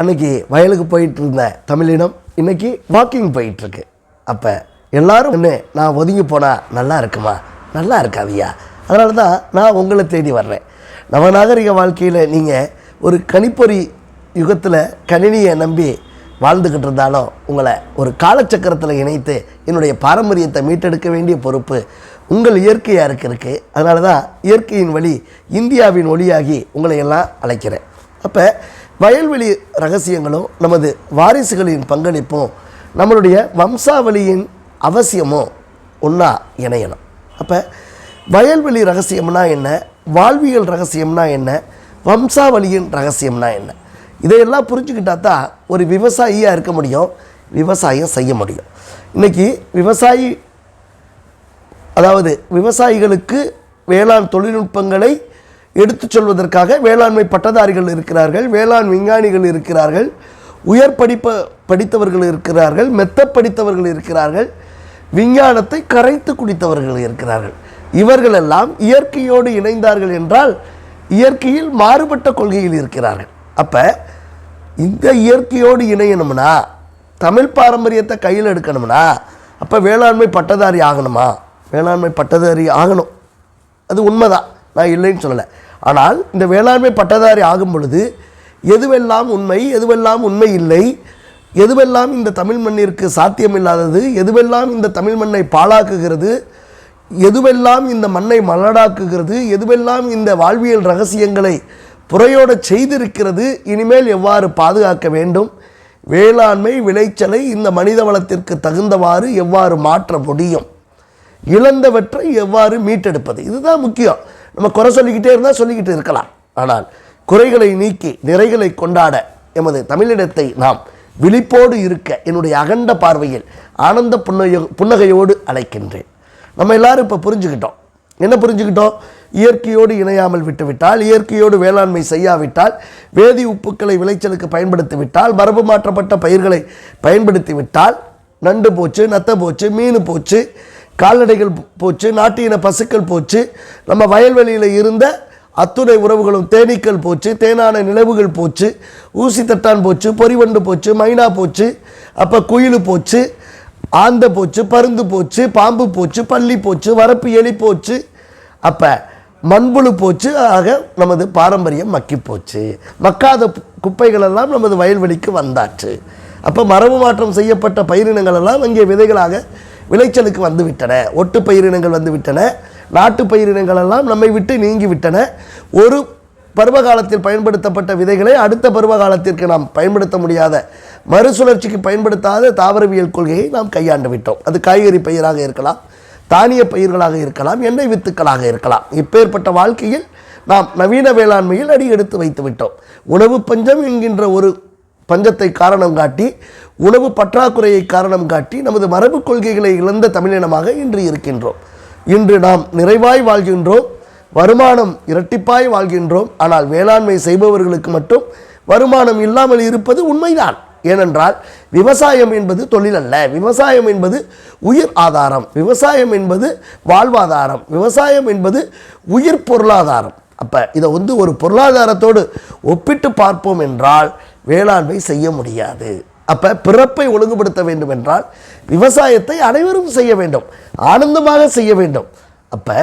அன்னைக்கு வயலுக்கு போயிட்டு இருந்த தமிழினம் இன்னைக்கு வாக்கிங் போயிட்டு இருக்கு அப்போ எல்லாரும் ஒன்று நான் ஒதுங்கி போனால் நல்லா இருக்குமா? நல்லா இருக்காவியா? அதனால தான் நான் உங்களை தேடி வர்றேன். நவநாகரிக வாழ்க்கையில் நீங்கள் ஒரு கணிப்பொறி யுகத்தில் கணினியை நம்பி வாழ்ந்துக்கிட்டு இருந்தாலும் உங்களை ஒரு காலச்சக்கரத்தில் இணைத்து என்னுடைய பாரம்பரியத்தை மீட்டெடுக்க வேண்டிய பொறுப்பு உங்கள் இயற்கையாக இருக்கு இருக்குது அதனால தான் இயற்கையின் வழி இந்தியாவின் ஒளியாகி உங்களை எல்லாம் அழைக்கிறேன். அப்போ வயல்வெளி ரகசியங்களும் நமது வாரிசுகளின் பங்களிப்பும் நம்மளுடைய வம்சாவளியின் அவசியமும் ஒன்றா இணையணும். அப்போ வயல்வெளி ரகசியம்னா என்ன? வாழ்வியல் ரகசியம்னா என்ன? வம்சாவளியின் ரகசியம்னா என்ன? இதையெல்லாம் புரிஞ்சுக்கிட்டா தான் ஒரு விவசாயியாக இருக்க முடியும் விவசாயம் செய்ய முடியும். இன்றைக்கி விவசாயி அதாவது விவசாயிகளுக்கு வேளாண் தொழில்நுட்பங்களை எடுத்துச் சொல்வதற்காக வேளாண்மை பட்டதாரிகள் இருக்கிறார்கள் வேளாண் விஞ்ஞானிகள் இருக்கிறார்கள் உயர் படிப்ப படித்தவர்கள் இருக்கிறார்கள் மெத்த படித்தவர்கள் இருக்கிறார்கள் விஞ்ஞானத்தை கரைத்து குடித்தவர்கள் இருக்கிறார்கள். இவர்களெல்லாம் இயற்கையோடு இணைந்தார்கள் என்றால் இயற்கையில் மாறுபட்ட கொள்கையில் இருக்கிறார்கள். அப்போ இந்த இயற்கையோடு இணையணும்னா தமிழ் பாரம்பரியத்தை கையில் எடுக்கணும்னா அப்போ வேளாண்மை பட்டதாரி ஆகணுமா? வேளாண்மை பட்டதாரி ஆகணும். அது உண்மைதான். நான் இல்லைன்னு சொல்லலை. ஆனால் இந்த வேளாண்மை பட்டதாரி ஆகும் பொழுது எதுவெல்லாம் உண்மை எதுவெல்லாம் உண்மை இல்லை எதுவெல்லாம் இந்த தமிழ் மண்ணிற்கு சாத்தியமில்லாதது எதுவெல்லாம் இந்த தமிழ் மண்ணை பாழாக்குகிறது எதுவெல்லாம் இந்த மண்ணை மலடாக்குகிறது எதுவெல்லாம் இந்த வாழ்வியல் ரகசியங்களை புறையோட செய்திருக்கிறது இனிமேல் எவ்வாறு பாதுகாக்க வேண்டும்? வேளாண்மை விளைச்சலை இந்த மனித வளத்திற்கு தகுந்தவாறு எவ்வாறு மாற்ற முடியும்? இழந்தவற்றை எவ்வாறு மீட்டெடுப்பது? இதுதான் முக்கியம். நம்ம குறை சொல்லிக்கிட்டே இருந்தால் சொல்லிக்கிட்டு இருக்கலாம். ஆனால் குறைகளை நீக்கி நிறைகளை கொண்டாட எமது தமிழிடத்தை நாம் விழிப்போடு இருக்க என்னுடைய அகண்ட பார்வையில் ஆனந்த புன்னகை புன்னகையோடு அழைக்கின்றேன். நம்ம எல்லாரும் இப்போ புரிஞ்சுக்கிட்டோம். என்ன புரிஞ்சுக்கிட்டோம்? இயற்கையோடு இணையாமல் விட்டுவிட்டால் இயற்கையோடு வேளாண்மை செய்யாவிட்டால் வேதி உப்புக்களை விளைச்சலுக்கு பயன்படுத்தி விட்டால் மரபு மாற்றப்பட்ட பயிர்களை பயன்படுத்தி விட்டால் நண்டு போச்சு நத்தை போச்சு மீன் போச்சு கால்நடைகள் போச்சு நாட்டு இன பசுக்கள் போச்சு நம்ம வயல்வெளியில் இருந்த அத்துணை உறவுகளும் தேனீக்கள் போச்சு தேனான நிலவுகள் போச்சு ஊசி தட்டான் போச்சு பொறிவண்டு போச்சு மைனா போச்சு அப்போ குயில் போச்சு ஆந்த போச்சு பருந்து போச்சு பாம்பு போச்சு பள்ளி போச்சு வரப்பு எலி போச்சு அப்போ மண்புழு போச்சு ஆக நமது பாரம்பரியம் மக்கி போச்சு. மக்காத குப்பைகளெல்லாம் நமது வயல்வெளிக்கு வந்தாச்சு. அப்போ மரபு மாற்றம் செய்யப்பட்ட பயிரினங்களெல்லாம் அங்கே இங்கே விதைகளாக விளைச்சலுக்கு வந்துவிட்டன ஒட்டு பயிரினங்கள் வந்துவிட்டன நாட்டு பயிரினங்கள் எல்லாம் நம்மை விட்டு நீங்கிவிட்டன. ஒரு பருவ காலத்தில் பயன்படுத்தப்பட்ட விதைகளை அடுத்த பருவ காலத்திற்கு நாம் பயன்படுத்த முடியாத மறுசுழற்சிக்கு பயன்படுத்தாத தாவரவியல் கொள்கையை நாம் கையாண்டு விட்டோம் அது காய்கறி பயிராக இருக்கலாம் தானிய பயிர்களாக இருக்கலாம் எண்ணெய் வித்துக்களாக இருக்கலாம். இப்பேற்பட்ட வாழ்க்கையில் நாம் நவீன வேளாண்மையில் அடி எடுத்து வைத்து விட்டோம் உணவு பஞ்சம் என்கின்ற ஒரு பஞ்சத்தை காரணம் காட்டி உணவு பற்றாக்குறையை காரணம் காட்டி நமது மரபு கொள்கைகளை இழந்த தமிழினமாக இன்று இருக்கின்றோம். இன்று நாம் நிறைவாய் வாழ்கின்றோம் வருமானம் இரட்டிப்பாய் வாழ்கின்றோம் ஆனால் வேளாண்மை செய்பவர்களுக்கு மட்டும் வருமானம் இல்லாமல் இருப்பது உண்மைதான். ஏனென்றால் விவசாயம் என்பது தொழில் அல்ல. விவசாயம் என்பது உயிர் ஆதாரம். விவசாயம் என்பது வாழ்வாதாரம். விவசாயம் என்பது உயிர் பொருளாதாரம். அப்போ இதை வந்து ஒரு பொருளாதாரத்தோடு ஒப்பிட்டு பார்ப்போம் என்றால் வேளாண்மை செய்ய முடியாது அப்போ பிறப்பை ஒழுங்குபடுத்த வேண்டும் என்றால் விவசாயத்தை அனைவரும் செய்ய வேண்டும் ஆனந்தமாக செய்ய வேண்டும் அப்போ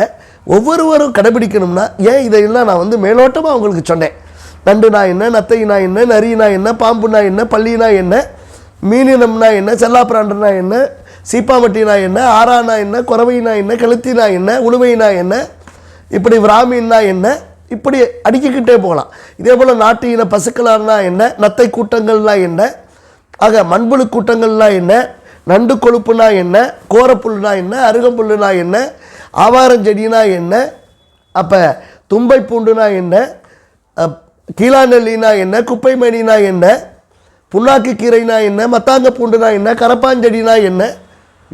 ஒவ்வொருவரும் கடைபிடிக்கணும்னா ஏன் இதையெல்லாம் நான் வந்து மேலோட்டமாக அவங்களுக்கு சொன்னேன் நண்டுனா என்ன நத்தைனா என்ன நரினா என்ன பாம்புனா என்ன பள்ளினா என்ன மீனினம்னா என்ன செல்லாப்பிராண்டனா என்ன சீப்பாமட்டினா என்ன ஆறானா என்ன குறவைனா என்ன கழுத்தினா என்ன உழுவைனா என்ன இப்படி விராமின்னா என்ன இப்படி அடுக்கிக்கிட்டே போகலாம். இதே போல் நாட்டு இன பசுக்களானா என்ன? நத்தை கூட்டங்கள்னா என்ன? ஆக மண்புழு கூட்டங்கள்னா என்ன? நண்டு கொழுப்புனா என்ன? கோரப்புல்னா என்ன? அருகம்புல்லுனா என்ன? ஆவாரஞ்செடினா என்ன? அப்போ தும்பை பூண்டுனா என்ன? கீழாநெல்லினா என்ன? குப்பை மணினா என்ன? புண்ணாக்கு கீரைனா என்ன? மத்தாங்க பூண்டுனா என்ன? கரப்பாஞ்செடினா என்ன?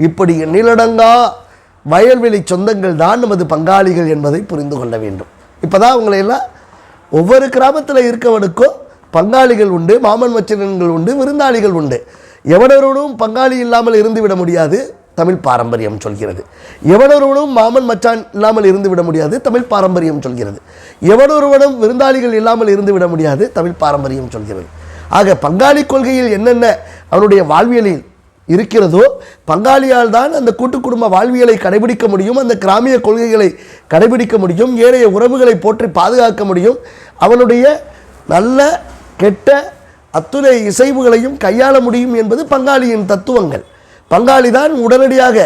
இப்படி எண்ணிலடங்கா வயல்வெளி சொந்தங்கள் தான் நமது பங்காளிகள் என்பதை புரிந்து கொள்ள வேண்டும். இப்போ தான் அவங்களையெல்லாம் எல்லாம் ஒவ்வொரு கிராமத்தில் இருக்கவனுக்கும் பங்காளிகள் உண்டு மாமன் மச்சினன்கள் உண்டு விருந்தாளிகள் உண்டு. எவனொருவனும் பங்காளி இல்லாமல் இருந்து விட முடியாது தமிழ் பாரம்பரியம் சொல்கிறது. எவனொருவனும் மாமன் மச்சான் இல்லாமல் இருந்து விட முடியாது தமிழ் பாரம்பரியம் சொல்கிறது. எவனொருவனும் விருந்தாளிகள் இல்லாமல் இருந்து விட முடியாது தமிழ் பாரம்பரியம் சொல்கிறது. ஆக பங்காளி கொள்கையில் என்னென்ன அவனுடைய வாழ்வியலில் இருக்கிறதோ பங்காளியால் தான் அந்த கூட்டு குடும்ப வாழ்வியலை கடைபிடிக்க முடியும் அந்த கிராமிய கொள்கைகளை கடைபிடிக்க முடியும் ஏழைய உறவுகளை போற்றி பாதுகாக்க முடியும். அவனுடைய நல்ல கெட்ட அத்துணை இசைவுகளையும் கையாள முடியும் என்பது பங்காளியின் தத்துவங்கள். பங்காளி தான் உடனடியாக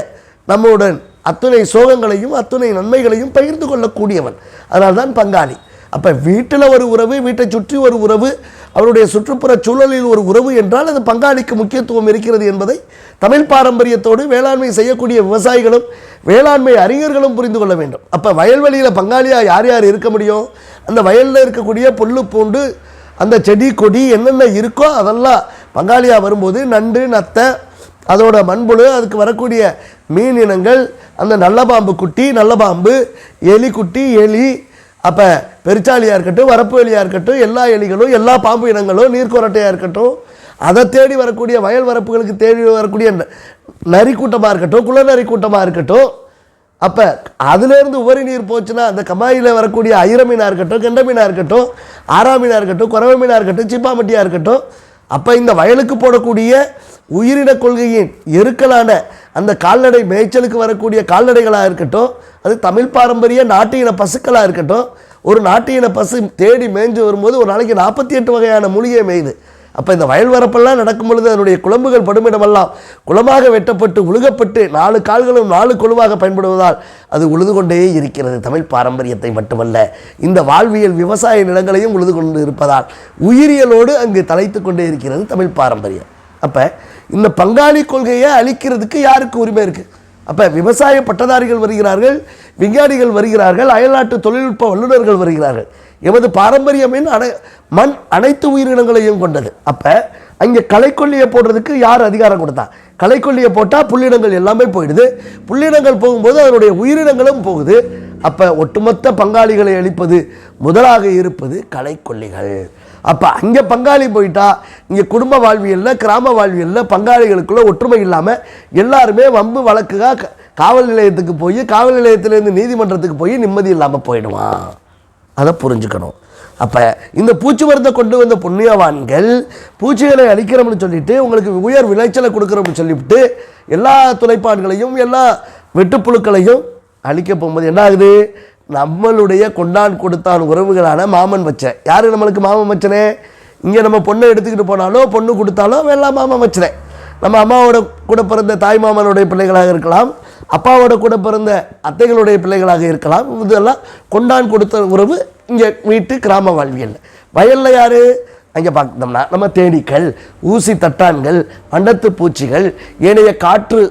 நம்முடன் அத்துணை சோகங்களையும் அத்துணை நன்மைகளையும் பகிர்ந்து கொள்ளக்கூடியவன். அதனால்தான் பங்காளி. அப்போ வீட்டில் ஒரு உறவு வீட்டை சுற்றி ஒரு உறவு அவருடைய சுற்றுப்புற சூழலில் ஒரு உறவு என்றால் அது பங்காளிக்கு முக்கியத்துவம் இருக்கிறது என்பதை தமிழ் பாரம்பரியத்தோடு வேளாண்மை செய்யக்கூடிய விவசாயிகளும் வேளாண்மை அறிஞர்களும் புரிந்து கொள்ள வேண்டும். அப்போ வயல்வெளியில் பங்காளியாக யார் யார் இருக்க முடியும்? அந்த வயலில் இருக்கக்கூடிய புல்லு பூண்டு அந்த செடி கொடி என்னென்ன இருக்கோ அதெல்லாம் பங்காளியாக வரும்போது நண்டு நத்தை அதோட மண்புழு அதுக்கு வரக்கூடிய மீன் இனங்கள் அந்த நல்ல பாம்பு குட்டி நல்ல பாம்பு எலி குட்டி எலி அப்போ பெருச்சாலியாக இருக்கட்டும் வரப்பு எலியாக இருக்கட்டும் எல்லா எலிகளும் எல்லா பாம்பு இனங்களும் நீர்க்கொரட்டையாக இருக்கட்டும் அதை தேடி வரக்கூடிய வயல் வரப்புகளுக்கு தேடி வரக்கூடிய ந- நரி கூட்டமாக இருக்கட்டும் குளநரி கூட்டமாக இருக்கட்டும் அப்போ அதுலேருந்து உபரி நீர் போச்சுன்னா அந்த கமாயில் வரக்கூடிய ஐர மீனாக இருக்கட்டும் கெண்ட மீனாக இருக்கட்டும் ஆரா மீனாக இருக்கட்டும் குறவை மீனாக இருக்கட்டும் சிப்பாமட்டியாக இருக்கட்டும் அப்போ இந்த வயலுக்கு போடக்கூடிய உயிரின கொள்கையின் எருக்கலான அந்த கால்நடை மேய்ச்சலுக்கு வரக்கூடிய கால்நடைகளாக இருக்கட்டும் அது தமிழ் பாரம்பரிய நாட்டு இன பசுக்களாக இருக்கட்டும் ஒரு நாட்டு இன பசு தேடி மேய்ஞ்சு வரும்போது ஒரு நாளைக்கு நாற்பத்தி எட்டு வகையான மூலிகை மேயுது. அப்போ இந்த வயல் வரப்பெல்லாம் நடக்கும் பொழுது அதனுடைய குழம்புகள் படுமிடமெல்லாம் குளமாக வெட்டப்பட்டு உழுகப்பட்டு நாலு கால்களும் நாலு குழுவாக பயன்படுவதால் அது உழுது கொண்டே இருக்கிறது. தமிழ் பாரம்பரியத்தை மட்டுமல்ல இந்த வாழ்வியல் விவசாய நிலங்களையும் உழுது கொண்டு இருப்பதால் உயிரியலோடு அங்கு தலைத்து கொண்டே இருக்கிறது தமிழ் பாரம்பரியம். அப்போ இந்த பங்காளி கொள்கையை அழிக்கிறதுக்கு யாருக்கு உரிமை இருக்குது அப்போ விவசாய பட்டதாரிகள் வருகிறார்கள் விஞ்ஞானிகள் வருகிறார்கள் அயல்நாட்டு தொழில்நுட்ப வல்லுநர்கள் வருகிறார்கள். எமது பாரம்பரியமின் அனை மண் அனைத்து உயிரினங்களையும் கொண்டது. அப்போ அங்கே களைக்கொல்லியை போடுறதுக்கு யார் அதிகாரம் கொடுத்தா? களைக்கொல்லியை போட்டால் புள்ளினங்கள் எல்லாமே போயிடுது. புள்ளினங்கள் போகும்போது அதனுடைய உயிரினங்களும் போகுது. அப்போ ஒட்டுமொத்த பங்காளிகளை அளிப்பது முதலாக இருப்பது களைக்கொல்லிகள். அப்போ அங்கே பங்காளி போயிட்டா இங்கே குடும்ப வாழ்வியலில் கிராம வாழ்வியலில் பங்காளிகளுக்குள்ளே ஒற்றுமை இல்லாமல் எல்லாருமே வம்பு வழக்குగా க- காவல் நிலையத்துக்கு போய் காவல் நிலையத்திலேருந்து நீதிமன்றத்துக்கு போய் நிம்மதி இல்லாமல் போயிடுவான் அதை புரிஞ்சுக்கணும். அப்போ இந்த பூச்சி மருந்தை கொண்டு வந்த புண்ணியவான்கள் பூச்சிகளை அழிக்கிறோம்னு சொல்லிட்டு உங்களுக்கு உயர் விளைச்சலை கொடுக்குறோம்னு சொல்லிவிட்டு எல்லா துளைப்பான்களையும் எல்லா வெட்டுப்புழுக்களையும் அழிக்க போகும்போது என்ன ஆகுது? நம்மளுடைய கொண்டான் கொடுத்தான் உறவுகளான மாமன் மச்சன். யார் நம்மளுக்கு மாமன் மச்சனே? இங்கே நம்ம பொண்ணை எடுத்துக்கிட்டு போனாலோ பொண்ணு கொடுத்தாலோ எல்லாம் மாமன் மச்சனே. நம்ம அம்மாவோட கூட பிறந்த தாய் மாமனுடைய பிள்ளைகளாக இருக்கலாம் அப்பாவோட கூட பிறந்த அத்தைகளுடைய பிள்ளைகளாக இருக்கலாம். இதெல்லாம் கொண்டான் கொடுத்த உறவு இங்கே வீட்டு கிராம வாழ்வியல். வயலில் யார்? அங்கே பார்த்தோம்னா நம்ம தேனீக்கள் ஊசி தட்டான்கள் வண்டத்து பூச்சிகள் ஏனைய காற்று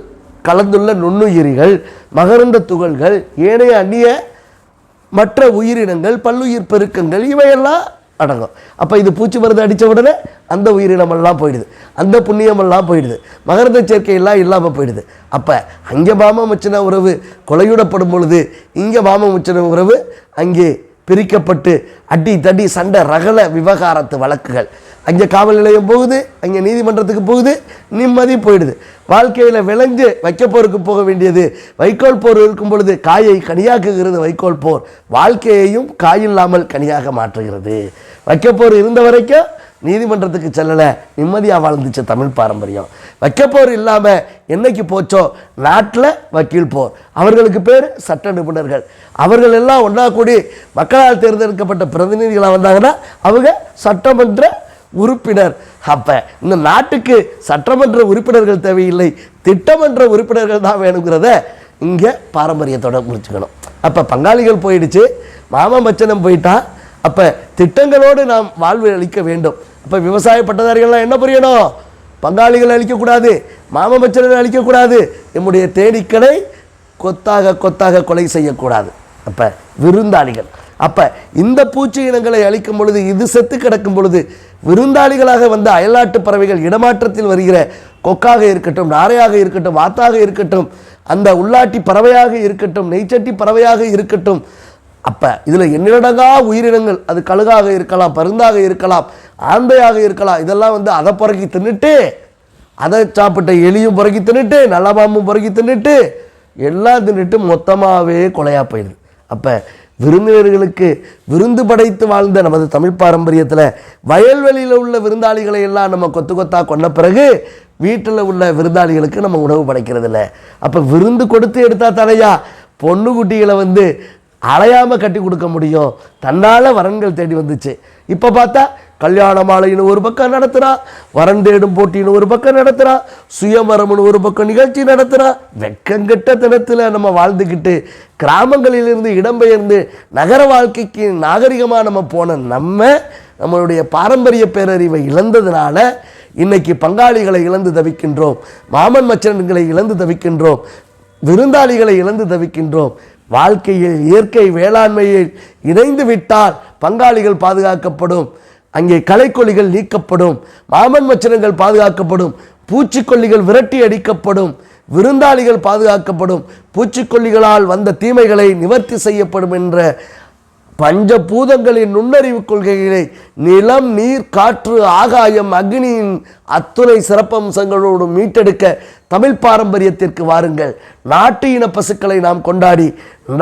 கலந்துள்ள நுண்ணுயிரிகள் மகரந்த துகள்கள் ஏனைய அந்நிய மற்ற உயிரினங்கள் பல்லுயிர் பெருக்கங்கள் இவையெல்லாம் அடங்கும். அப்போ இது பூச்சி மருந்து அடித்த உடனே அந்த உயிரினமெல்லாம் போயிடுது. அந்த புண்ணியமெல்லாம் போயிடுது. மகரந்த சேர்க்கையெல்லாம் இல்லாமல் போயிடுது. அப்போ அங்கே பாமமுச்சின உறவு கொலையுடப்படும் பொழுது இங்கே பாம உறவு அங்கே பிரிக்கப்பட்டு அடி தடி சண்டை ரகல விவகாரத்து வழக்குகள். அங்கே காவல் நிலையம் போகுது அங்கே நீதிமன்றத்துக்கு போகுது நிம்மதி போயிடுது. வாழ்க்கையில் விளைஞ்சு வைக்கப்போருக்கு போக வேண்டியது. வைக்கோல் போர் இருக்கும் பொழுது காயை கனியாக்குகிறது வைக்கோல் போர். வாழ்க்கையையும் காயில்லாமல் கனியாக மாற்றுகிறது. வைக்கப்போர் இருந்த வரைக்கும் நீதிமன்றத்துக்கு செல்லலை. நிம்மதியாக வாழ்ந்துச்சு தமிழ் பாரம்பரியம். வைக்கப்போர் இல்லாமல் என்னைக்கு போச்சோ நாட்டில் வக்கீல் போர். அவர்களுக்கு பேர் சட்ட நிபுணர்கள். அவர்கள் எல்லாம் ஒன்றா கூடி மக்களால் தேர்ந்தெடுக்கப்பட்ட பிரதிநிதிகளாக வந்தாங்கன்னா அவங்க சட்டமன்ற உறுப்பினர். அப்போ இந்த நாட்டுக்கு சட்டமன்ற உறுப்பினர்கள் தேவையில்லை திட்டமன்ற உறுப்பினர்கள் தான் வேணுங்கிறத இங்கே பாரம்பரியத்தோட முடிச்சுக்கணும். அப்போ பங்காளிகள் போயிடுச்சு மாமா மச்சனம் போயிட்டா அப்போ திட்டங்களோடு நாம் வாழ்வு அளிக்க வேண்டும். அப்போ விவசாய பட்டதாரிகள்லாம் என்ன புரியணும்? பங்காளிகளை அழிக்கக்கூடாது மாம மச்சனை அழிக்கக்கூடாது. நம்முடைய தேனீக்களை கொத்தாக கொத்தாக கொலை செய்யக்கூடாது. அப்போ விருந்தாளிகள். அப்போ இந்த பூச்சி இனங்களை அழிக்கும் பொழுது இது செத்து கிடக்கும் பொழுது விருந்தாளிகளாக வந்த அயல்நாட்டு பறவைகள் இடமாற்றத்தில் வருகிற கொக்காக இருக்கட்டும் நாரையாக இருக்கட்டும் வாத்தாக இருக்கட்டும் அந்த உள்ளாட்டி பறவையாக இருக்கட்டும் நெய்ச்சட்டி பறவையாக இருக்கட்டும் அப்போ இதில் எண்ணிலடங்கா உயிரினங்கள் அது கழுகாக இருக்கலாம் பருந்தாக இருக்கலாம் ஆந்தையாக இருக்கலாம் இதெல்லாம் வந்து அதை புறக்கி தின்னுட்டு அதை சாப்பிட்ட எலியும் புறக்கி தின்னுட்டு நல்ல பாம்பும் புறக்கி தின்னுட்டு எல்லாம் தின்னுட்டு மொத்தமாகவே கொலையாக போயிடுது. அப்போ விருந்தினர்களுக்கு விருந்து படைத்து வாழ்ந்த நமது தமிழ் பாரம்பரியத்தில் வயல்வெளியில் உள்ள விருந்தாளிகளை எல்லாம் நம்ம கொத்து கொத்தா கொண்ட பிறகு வீட்டில் உள்ள விருந்தாளிகளுக்கு நம்ம உணவு படைக்கிறது இல்லை அப்போ விருந்து கொடுத்து எடுத்தா தலையா? பொண்ணு குட்டிகளை வந்து அலையாமல் கட்டி கொடுக்க முடியும். தன்னால் வரன்கள் தேடி வந்துச்சு. இப்போ பார்த்தா கல்யாண மாலைன்னு ஒரு பக்கம் நடத்துகிறான் வரன் தேடும் போட்டின்னு ஒரு பக்கம் நடத்துகிறான் சுயமரம்னு ஒரு பக்கம் நிகழ்ச்சி நடத்துகிறான் வெக்கங்கெட்ட தினத்தில் நம்ம வாழ்ந்துக்கிட்டு கிராமங்களிலிருந்து இடம்பெயர்ந்து நகர வாழ்க்கைக்கு நாகரிகமாக நம்ம போன நம்ம நம்மளுடைய பாரம்பரிய பேரறிவை இழந்ததுனால இன்னைக்கு பங்காளிகளை இழந்து தவிக்கின்றோம் மாமன் மச்சன்களை இழந்து தவிக்கின்றோம் விருந்தாளிகளை இழந்து தவிக்கின்றோம். வாழ்க்கையில் இயற்கை வேளாண்மையில் இணைந்து விட்டால் பங்காளிகள் பாதுகாக்கப்படும். அங்கே களைக்கொல்லிகள் நீக்கப்படும் மாமன் மச்சனங்கள் பாதுகாக்கப்படும் பூச்சிக்கொல்லிகள் விரட்டி அடிக்கப்படும் விருந்தாளிகள் பாதுகாக்கப்படும் பூச்சிக்கொல்லிகளால் வந்த தீமைகளை நிவர்த்தி செய்யப்படும் என்ற பஞ்சபூதங்களின் நுண்ணறிவு கொள்கைகளை நிலம் நீர் காற்று ஆகாயம் அக்னியின் அத்துணை சிறப்பம்சங்களோடு மீட்டெடுக்க தமிழ் பாரம்பரியத்திற்கு வாருங்கள். நாட்டு இன பசுக்களை நாம் கொண்டாடி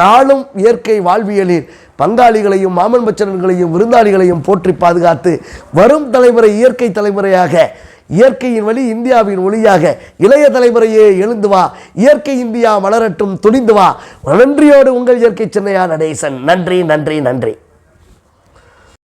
நாளும் இயற்கை வாழ்வியலில் பங்காளிகளையும் மாமன் பச்சனங்களையும் விருந்தாளிகளையும் போற்றி பாதுகாத்து வரும் தலைமுறை இயற்கை தலைமுறையாக இயற்கையின் வழி இந்தியாவின் ஒளியாக இளைய தலைமுறையே எழுந்து வா. இயற்கை இந்தியா மலரட்டும் துணிந்து வா. நன்றியோடு உங்கள் இயற்கை சின்னையா நடேசன். நன்றி நன்றி நன்றி.